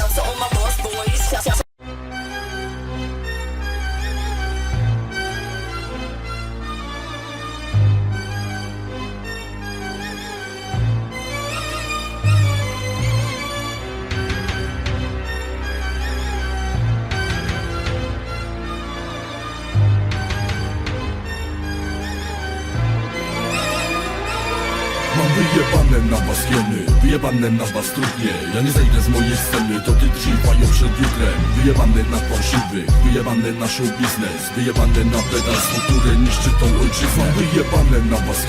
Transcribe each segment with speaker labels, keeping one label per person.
Speaker 1: Shout to all my
Speaker 2: Mam wyjebane na was hieny Wyjebane na was trudnie. Ja nie zejdę z mojej sceny To ty trzymają przed jutrem. Wyjebane na fałszywych Wyjebane na show biznes Wyjebane na pedalstwo, które niszczy tą ojczyznę. Mam wyjebane na was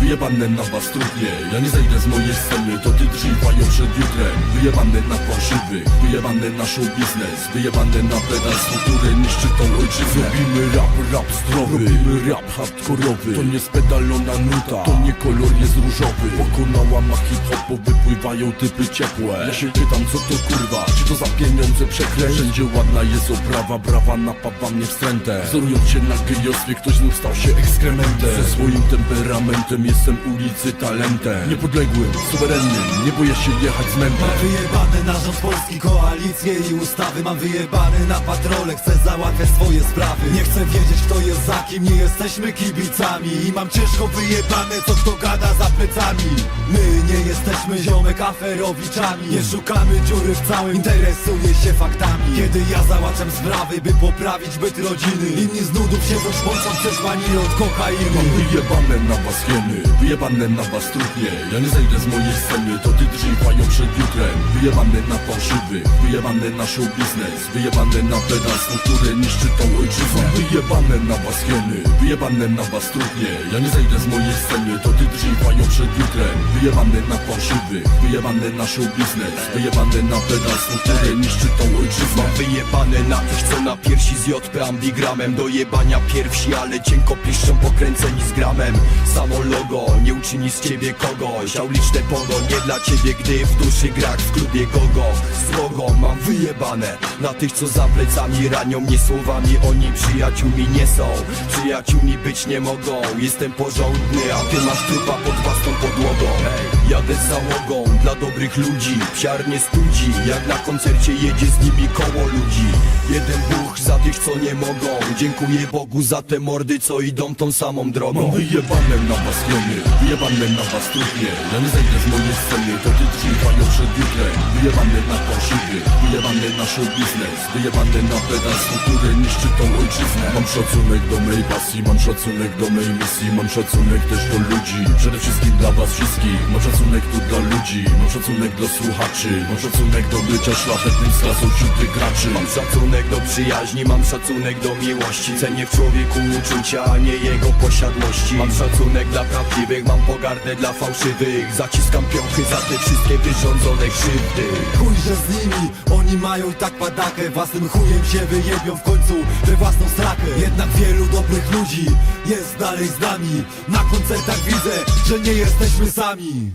Speaker 2: Wyjebane na was trudnie. Ja nie zejdę z mojej sceny To ty trzymają przed jutrem. Wyjebane na fałszywych Wyjebane na show biznes Wyjebane na pedalstwo, które niszczy tą ojczyznę. Robimy rap, rap zdrowy. Robimy rap hardkorowy. To nie spedalona nuta To nie kolor jest różowy Pokonała ma hip-hop, bo wypływają typy ciepłe. Ja się pytam co to kurwa? Czy to za pieniądze przekręć? Wszędzie ładna jest oprawa Brawa napawa mnie wstrętę. Wzorując się na gejostwie Ktoś znów stał się ekskrementem. Ze swoim temperamentem Jestem ulicy talentem. Niepodległym, suwerennym Nie boję się jechać z mentem
Speaker 3: Mam wyjebane na rząd polski, koalicję i ustawy. Mam wyjebane na patrole, chcę załatwiać swoje sprawy. Nie chcę wiedzieć kto jest za kim, nie jesteśmy kibicami I mam ciężko wyjebane co kto gada za plecami. My nie jesteśmy ziomek aferowiczami. Nie szukamy dziury w całym, interesuję się faktami. Kiedy ja załatwiam sprawy, by poprawić byt rodziny Inni z nudów siedzą szpącą przeszłani od kokainy.
Speaker 2: Mam wyjebane na was hieny Wyjebane na was trudnie Ja nie zejdę z mojej sceny To ty drzewają przed jutrem. Wyjebane na fałszywych Wyjebane na show biznes. Wyjebane na pedalstwo, które niszczy tą ojczyznę. Wyjebane na was hieny Wyjebane na was trudnie Ja nie zejdę z mojej sceny To ty drzewają przed jutrem. Wyjebane na fałszywych Wyjebane na show biznes. Wyjebane na pedalstwo, które niszczy tą ojczyznę.
Speaker 4: Mam wyjebane na tych, co na piersi z JP ambigramem. Do jebania pierwsi, ale cienko piszczą pokręceni z gramem. Samo logo nie uczyni z ciebie kogoś. Auliczne pogo nie dla ciebie, gdy w duszy grak w klubie gogo. Srogo mam wyjebane na tych, co za plecami ranią mnie słowami. Oni przyjaciółmi nie są, przyjaciółmi być nie mogą. Jestem porządny, a ty masz trupa pod własną podłogą Hej, jadę z załogą dla dobrych ludzi. Psiar nie studzi, jak na koncercie jedzie z nimi koło ludzi. Jeden Bóg za tych, co nie mogą. Dziękuję Bogu za te mordy, co idą tą samą drogą.
Speaker 2: Mam wyjebane na was hieny Wyjebane na was trudnie Ja nie zejdę z mojej sceny To ty trzymają przed jutrem. Wyjebane na fałszywych Wyjebane na show biznes. Wyjebane na pedalstwo, które niszczy tą ojczyznę. Mam szacunek do mej pasji Mam szacunek do mej misji. Mam szacunek też do ludzi. Przede wszystkim dla was wszystkich. Mam szacunek tu dla ludzi Mam szacunek do słuchaczy Mam szacunek do bycia szlachetnym z klasą wśród graczy
Speaker 4: Mam szacunek do przyjaźni, mam szacunek do miłości. Cenię w człowieku uczucia, a nie jego posiadłości. Mam szacunek dla prawdziwych, mam pogardę dla fałszywych. Zaciskam piąchy za te wszystkie wyrządzone krzywdy.
Speaker 3: Chujże z nimi, oni mają i tak padakę. Własnym chujem się wyjebią w końcu we własną strakę Jednak wielu dobrych ludzi. Jest dalej z nami. Na koncertach widzę, że nie jesteśmy sami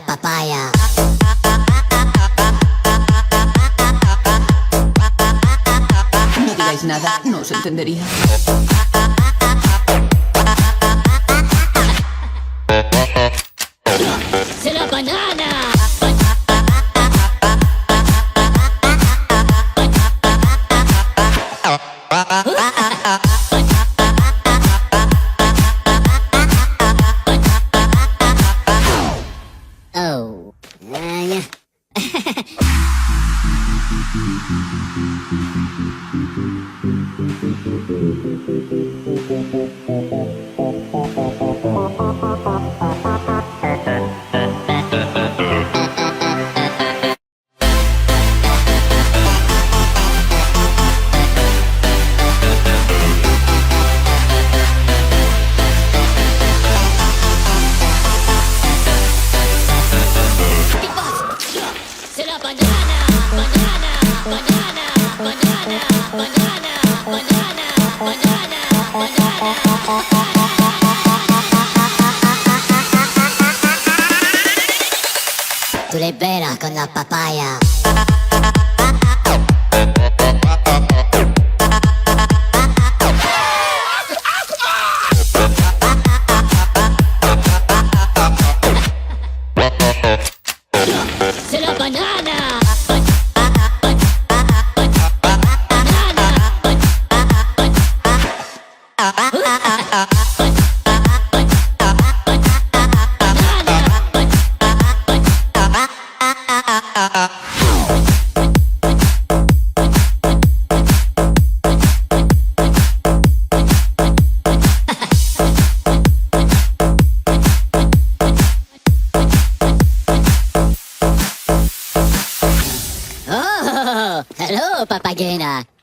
Speaker 5: papaya.
Speaker 6: No digáis nada, no os entendería.
Speaker 5: ko na papaya.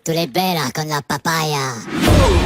Speaker 5: Tu le belle con la papaya.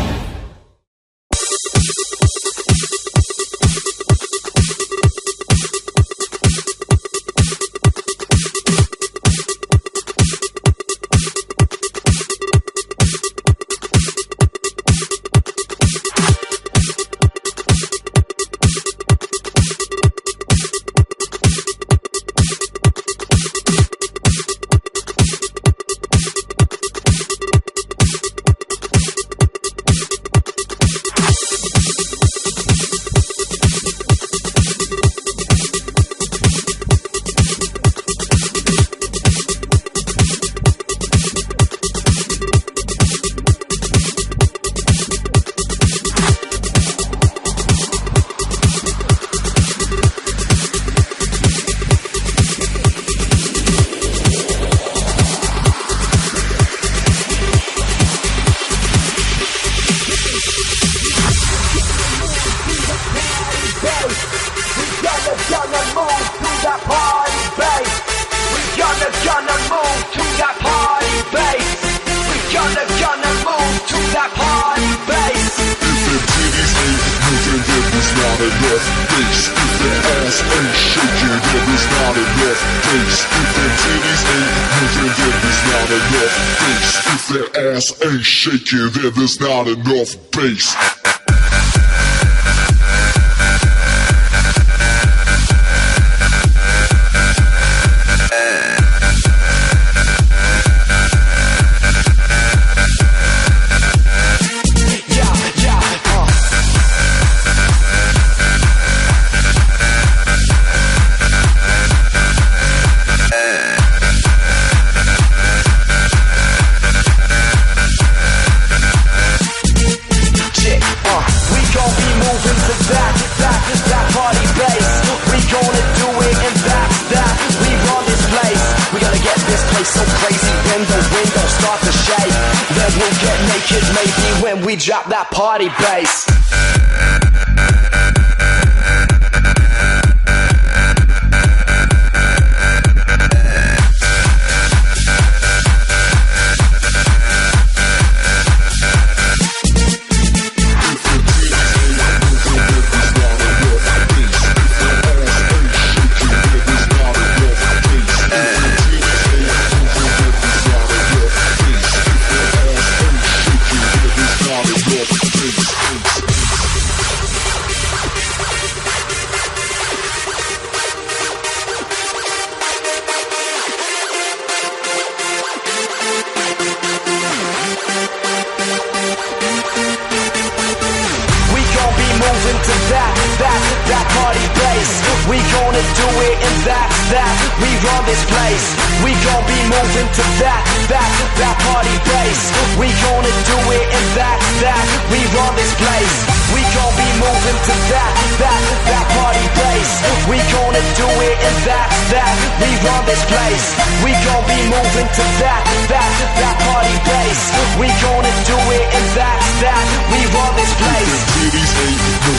Speaker 5: get this not enough Face
Speaker 7: if their titties ain't moving Then there's not enough
Speaker 8: Face if their ass ain't shaking Then there's not enough bass. Windows start to shake. Then we'll get naked maybe when we drop that party bass. Bass. We gonna do it and that, that. We run this place. We gon' be moving to that, that, that party bass. We gonna do it and that, that. We run this place. We gon' be moving to that, that, that party bass. We gonna do it and that, that. We run this place. We gon' be moving to that, that, that party bass. We gonna do it and that, that. We run this place.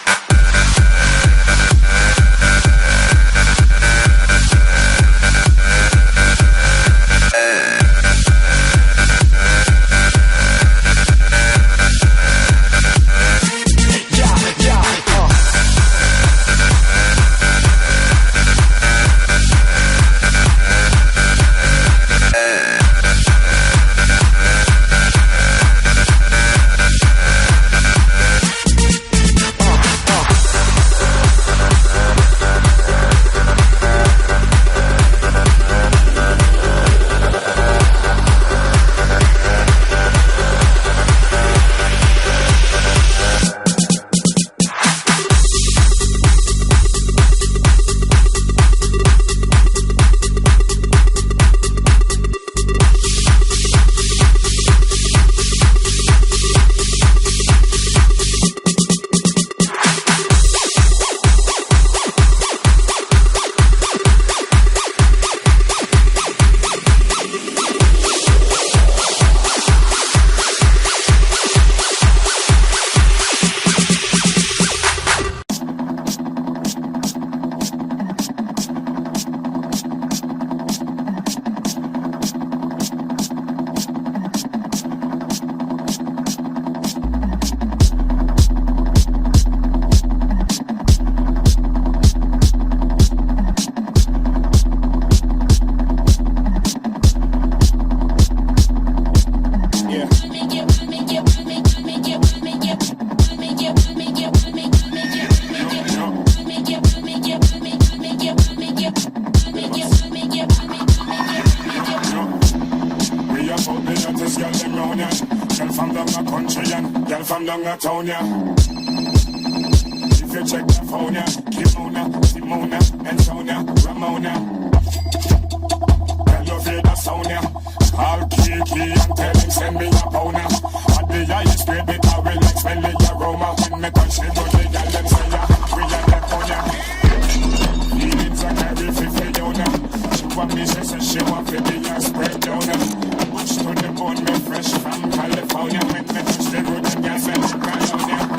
Speaker 7: find them round ya. Girl from down the country and girl from down the town ya. If you check the phone ya, Kimona, Simona, and Sonia, Ramona. Tell you feel the sound ya. Call Kiki and tell him send me
Speaker 8: a pound. At
Speaker 9: the highest grade, the towel like smelly aroma. When me touch the door, the girl them say ya, we are the phone ya. Feelings are carry for Fiona. She want me, she say she want to be a spread donor. Stood upon me fresh from California with me. She would have gas and she got on